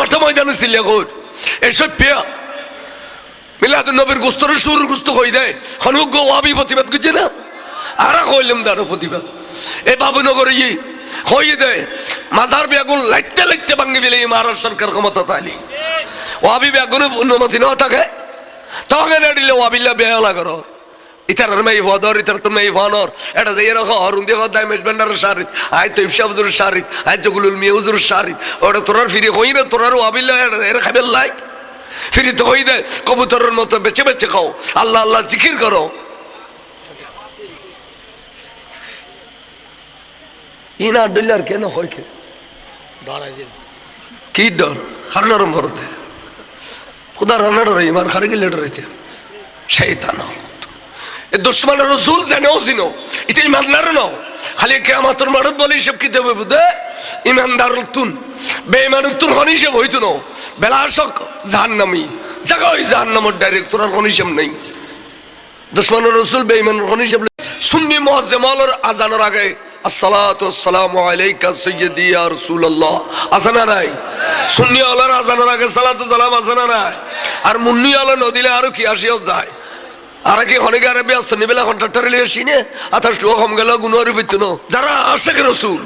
মাঠে ময়দানে ছিলে কর এসব পেয়া। মিলাদ নবীর গুস্তরে সুর গুস্ত হই দেয়? হনুক ওয়াবি প্রতিবাদ করছে না? আর কইলাম দাঁড়ো প্রতিবাদ। এ বাবুনগরে ই হয়ে দেয়? মাজার বেগুন লাইতে লাইতে ভাঙ্গি দিলে মহারাষ্ট্র সরকার ক্ষমতা তালি। ওয়াবি বেগুন অনুমতি ন থাকে? তখন এডিলে ওয়াবিল্লা বেয়ালা করো ইতার মেই ভদর ইতার তো মেই ভনর এটা যে এরকম হরুন দিয়ে দায় মেজবেন্ডার শারিত আয় তো ইফসা হুজুর শারিত আয় জগুলুল মিয়া হুজুর শারিত। ওটা তোরার ফিরে হই না তোরার ওয়াবিল্লা এর খাবেল লাই ফিরে তো হই দে কবুতরের মতো বেছে বেছে খাও। আল্লাহ আল্লাহ জিকির করো। ইনা ডলার কেন হয় কে? কি ডর? হারনার মরতে খুদা রান্নার রই মার খারে গেলে ডরাইতে। শৈতান এ দুশ্মন রসুল জানেও চিনো এটা ইমানদার নাও খালি কে আমার তোর মারত বলে হিসেব কি দেবে বুধে ইমানদার তুন। বেইমান তুন হন হিসেব হইতো না। বেলা শক জাহান নামি জাগা ওই জাহান নামর ডাইরেক্ট তোর হন হিসেব নেই। দুশ্মন রসুল বেইমান হন হিসেব সুন্নি মহাজেমালর আজানোর আগে আসসালাতু আসসালামু আলাইকা সাইয়্যিদি ইয়া রাসূলুল্লাহ আসানা নাই? সুন্নি আলার আজানোর আগে সালাতু সালাম আসানা নাই? আর মুন্নি আলা নদিলে আরও কি আসিও যায়? আর কি অনেকে আরে ব্যস্ত? নিবেলা কন্ট্রাক্টর লিয়ে আসিনে আতার টুয়া কম গেল গুনোয়ারি পেত না। যারা আসে কে রসুল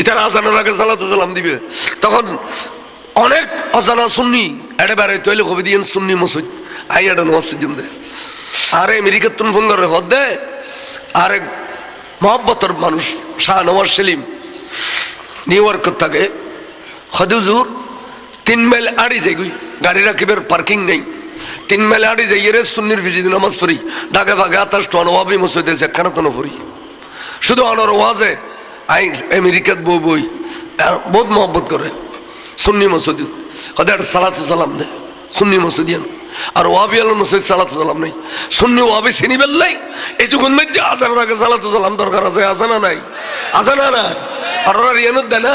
ইতার আজানোর আগে সালাতু সালাম দিবে। তখন অনেক অজানা সুন্নি এটা বেড়াই তৈলে কবি দিয়েন সুন্নি মসুদ আই এটা নমস্তে জুম দে। আরে আমেরিকার তুন ফোন করে হদ দে। আরে মহব্বতর মানুষ, শাহ নওয়াজ সেলিম। নিউ ইয়র্ক থাকে। হদুজুর, তিন মাইল আড়ি যাই গাড়ি রাখিবের পার্কিং নেই। তিন মাইল আড়ি যাই রে সুন্নির ভিজি নামাজ পড়ি। ডাকে ভাগে আতাস টো নবাবি মসজিদে একখানা তো নফরি। শুধু অনর ওয়াজে আই আমেরিকাত বই বই বহুত মহব্বত করে। সুন্নি মসজিদ। হদে সালাতু সালাম দে। সুন্নি মসজিদিয়ান। আর ওয়াবি আল মসজিদ সালাতু সালাম নেই। সুন্নি ওয়াবি চিনি বেললাই। এই যুগুন মধ্যে আজানোর আগে সালাতু সালাম দরকার আছে আছে না নাই। আছে না আর ওরা রিয়ানুত দেয় না।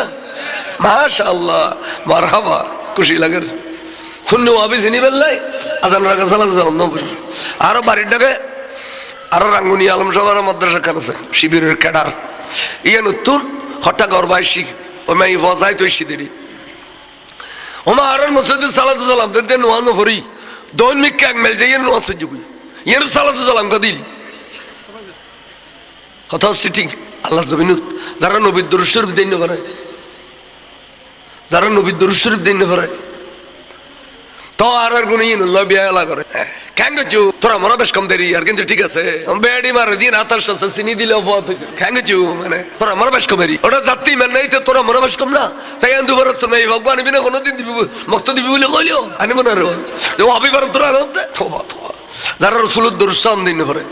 মাশাআল্লাহ, মারহাবা, খুশি লাগে সুন্নি ওয়াবি চিনি বেললাই। আজানোর আগে সালাতু সালাম নবী আরও বাড়ির ডাকে, আরও রাঙ্গুনি আলম সবার মাদ্রাসা খান আছে, শিবিরের ক্যাডার। ইয়ে নতুন হঠাৎ গর্বাই শিখ ওই মাই বজাই তুই শিদিরি ওমা আরন মসজিদে সালাতু সালাম দে নোয়ানো ফরি দৈনিক এক মেল যাই নোয়া সহ্য করি। ইয়ের সালাতু সালাম কাদিল কথা হচ্ছে ঠিক, আল্লাহ জমিনুত যারা নবীর দরুদ শরীফ দিন করে, যারা নবীর দরুদ শরীফ দিন করে তো আর আর গুণ ইন আল্লাহ বিয়া করে। গেছু তোরা মরা বেশ কম দেরি, আর কিন্তু ঠিক আছে। বেড়ি মারে দিন, আতাশ আছে, চিনি দিলে কেন গেছু মানে তোরা মরা বেশ কমেরি ওটা জাতি মানে নাই তো, তোরা মরা বেশ কম না? সেই আন্দু বড় তো নাই, ভগবান বিনা কোনোদিন দিবি মুক্ত দিবি বলে কইলিও আনি মনে রে ও অবিবার তোরা আনো থোবা থোবা। যারা রসুলের দর্শন দিন করে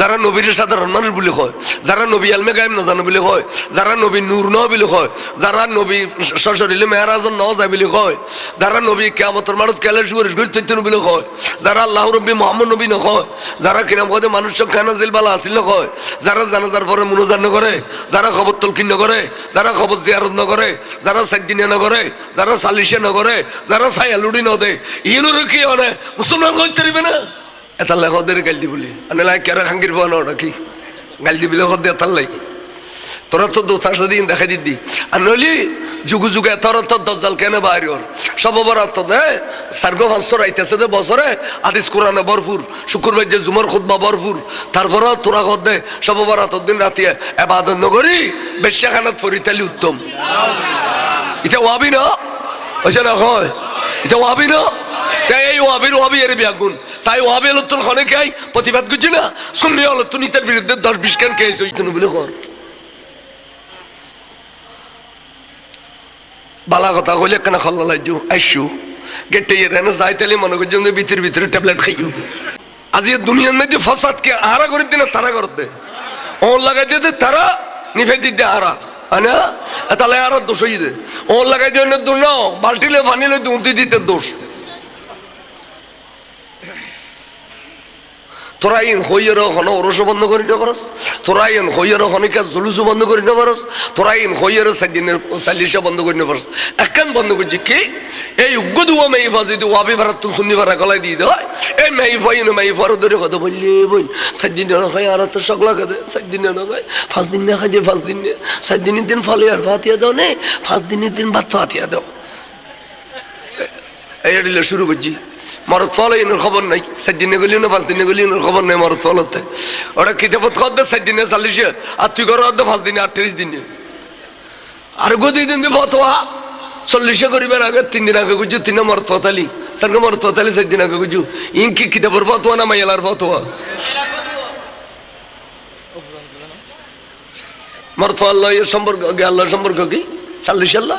যারা নবীর সাধারণ মানুষ বলে কয়, যারা নবী আলমে গায়েব নজানো বলে কয়, যারা নবী নূর ন বলে কয়, যারা নবী সশরিলে মেহরাজন ন যায় বলে কয়, যারা নবী কেমতর মানুষ কেলে সুরেশ গুরুত্ব বলে কয়, যারা আল্লাহ রব্বী মোহাম্মদ নবী নকয় যারা কিনা কদে মানুষ খানা জিল বালা আসিল কয়, যারা জানাজার পরে মনোজান নকরে যারা খবর তলকিন নকরে যারা খবর জিয়ারত নকরে যারা সাইদিনে নকরে যারা সালিশে নকরে যারা সাইয়ালুডি নদে ইনুর কি মানে মুসলমান কইতে পারিবে না? এটা লেখদের গাল দি বলি। আনে লাই কেরা খাঙ্গির পাওয়া না কি গাল দি বিলে দে এতার লাই। তোরা তো দোতার সাথে দেখা দিদি আর নলি যুগু যুগে তোর তো দজ্জাল কেন বাইর সব বরাত দে সার্গ বছর আইতেছে দে বছরে আদিস কোরআনে ভরপুর শুক্রবার যে জুমর খুদবা ভরপুর তারপর তোরা কর দে সব বরাত দিন রাতে এবাদত নগরী বেশ্যাখানাত ফরিতালি উত্তম। এটা ওয়াবি না? হয়েছে না হয় এটা ওয়াবি না? এই ওয়াবির ওয়াবি এর বিয়াগুন সাই ওয়াবি লতুন খনে খাই প্রতিবাদ করছি না। লতুন ইতার বিরুদ্ধে দশ বিশ খান খেয়েছে ইতনু বলে কর। বালা কথা কইলে কেন খল্লা লাইজু আইসু। গেটে এনে যাইতালি মনে করছি ভিতরে ভিতরে ট্যাবলেট খাইও আজ এই দুনিয়ার মধ্যে ফসাদ কে আরা করে দিনে তারা করতে। ও লাগাই দিতে তারা নিভে দিতে আরা আনা তাহলে আরও দোষ দে ও লাগাই দিয়ে দোষ নাও। বালতিলে পানিলে দুটি দিতে দোষ। তোরা ইন হইয়ের হন ওরস বন্ধ করি না পারস তোরা ইন হইয়ের হনিকা জুলুসু বন্ধ করি না পারস তোরা ইন হইয়ের সালিশা বন্ধ করি না পারস বন্ধ করছি কি এই উগ্গ দুয়া ফা যদি ওয়াবি ভারত তুমি শুনি ভাড়া গলায় দিয়ে দেওয়া এই না মেই ফারো ধরে কথা বললে বই সাতদিন না খাই আর তো সকলা খাদে সাতদিন না খাই পাঁচ দিন না খাই পাঁচ দিন সাত দিনের দিন ফলে আর ফাতিয়া দাও নে পাঁচ দিনের দিন ভাত ফাতিয়া দাও এই শুরু করছি মরত ফল এনের খবর নাই। চার দিনে গলি না পাঁচ দিনে গলি এনের খবর নাই মরত ফল হতে ওরা কিতাবত কদ্দে চার দিনে? চাল্লিশে আর তুই করো অর্ধ পাঁচ দিনে আটত্রিশ দিনে। আর গো দুই দিন ফতোয়া। চল্লিশে করিবার আগে, তিন দিন আগে গুজু, তিন মরত ফতালি। সারকে মরত ফতালি চার দিন আগে গুজু। ইন কি কিতাবের ফতোয়া না মাইয়ালার ফতোয়া? আল্লাহ এর সম্পর্ক আল্লাহর সম্পর্ক কি? চাল্লিশ আল্লাহ?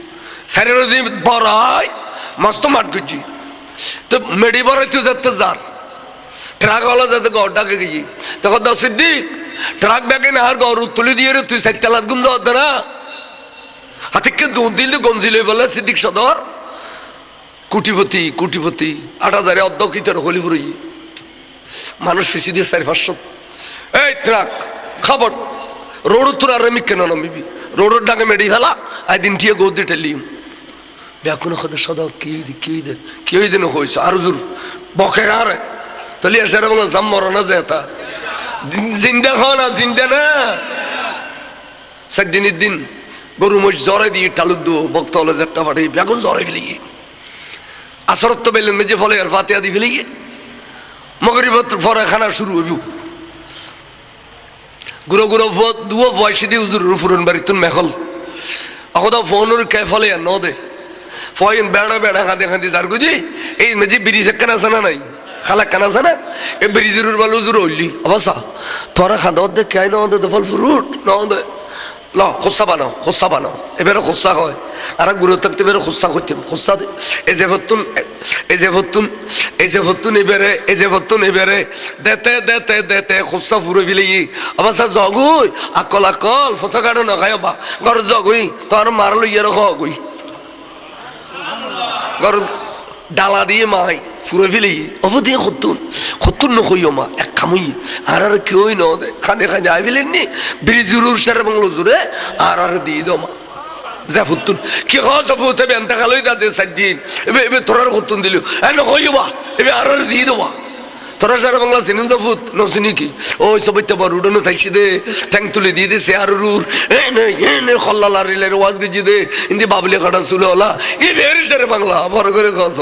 সারের দিন বড়াই মস্ত মাঠ করছি তো মেডি বড়াই তুই যাতে যার। ট্রাক হলো যাতে গড় ডাকে গেছি তখন দাও সিদ্দিক, ট্রাক ডাকে না আর গড় তুলে দিয়ে রে, তুই সাইড তেলাত গুম যাওয়ার না। হাতিকে দুধ দিলে গঞ্জিলে বলে সিদ্দিক সদর। কুটিপতি কুটিপতি, আট হাজারে অধ্যক্ষিতের হলিপুরি মানুষ ফিসি দিয়ে চারি, পাঁচশো। এই ট্রাক, খাবার। রোড তোর আর আমি কেন নামিবি। রোডের ডাকে মেডি ফেলা আই দিন টিয়ে গৌদি টেলিম ব্যাকুন খদে সদা কি দি কি দে কি দিন হইছে আর জোর বকে আর। তলি এসে বলে জাম মর না যে তা জিন্দা খাও না, জিন্দা না। সাতদিনের দিন গরু মজ জ্বরে দিয়ে টালু দু বক্ত হলে যেটা পাঠাই বেগুন জ্বরে গেলি আসরত্ব বেলেন মেজে ফলে আর ফাতে আদি ফেলে গিয়ে মগরিবত পরে খানা শুরু হইব। গুরো গুরো দুয়ো বয়সী দিয়ে উজুর ফুরন বাড়িতুন মেখল। অকদা ফোনের কে ফলে ন দে ফয়ন বেড়া বেড়া খাঁদে খাঁদি যার গুজি, এই মেজি ব্রিজ একখানা আছে নাই। খালা কানা আছে না এই ব্রিজের বালু জুর হইলি। অবসা তোরা খাঁদা দে কে ন দে ফল ফ্রুট, ন দে ল, খোসা বানাও খোসা বানাও। এবারে খোসা হয়। আর গুরু থাকতে এবারে খোসা করতে খোসা দে। এই যে ভত্তুন এই যে ভত্তুন এই যে ভত্তুন এবারে, এই যে ভত্তুন এবারে। দেতে দেতে দেতে খোসা ফুরে ফেলে ই। অবস্থা জগুই, আকল আকল, ফটো কাটো নখাই বা ঘর জগুই, তোর মারলো ইয়ে রখ গুই ঘর ডালা দিয়ে মাই, ফুরে ফেলে। অব দিয়ে খতুন খতুন নকইও মা, এক খামুই। আর আর কেউই ন দে খানে খানে আই ফেলেন নি? ব্রিজুরুর সার বাংলো জুড়ে আর আর দিয়ে দো মা। যা ফুতুন কি হস ফুতে বেন্তা খালই দা সাত দিন এবে এবে তোরার খতুন দিল। এ, নকইও মা, এবে আর আর দিয়ে দো মা। তোরা সারা বাংলা চিনেন তো ফুত নচিনি কি ওই সবইতে বড় উডনো থাইছি দে, ঠ্যাং তুলে দিয়ে দে আর রুর খল্লা লারিলের ওয়াজ গেছি দে, ইন্দি বাবলে কাটা চুলে হলা এ বেরিস রে বাংলা, বড় করে কস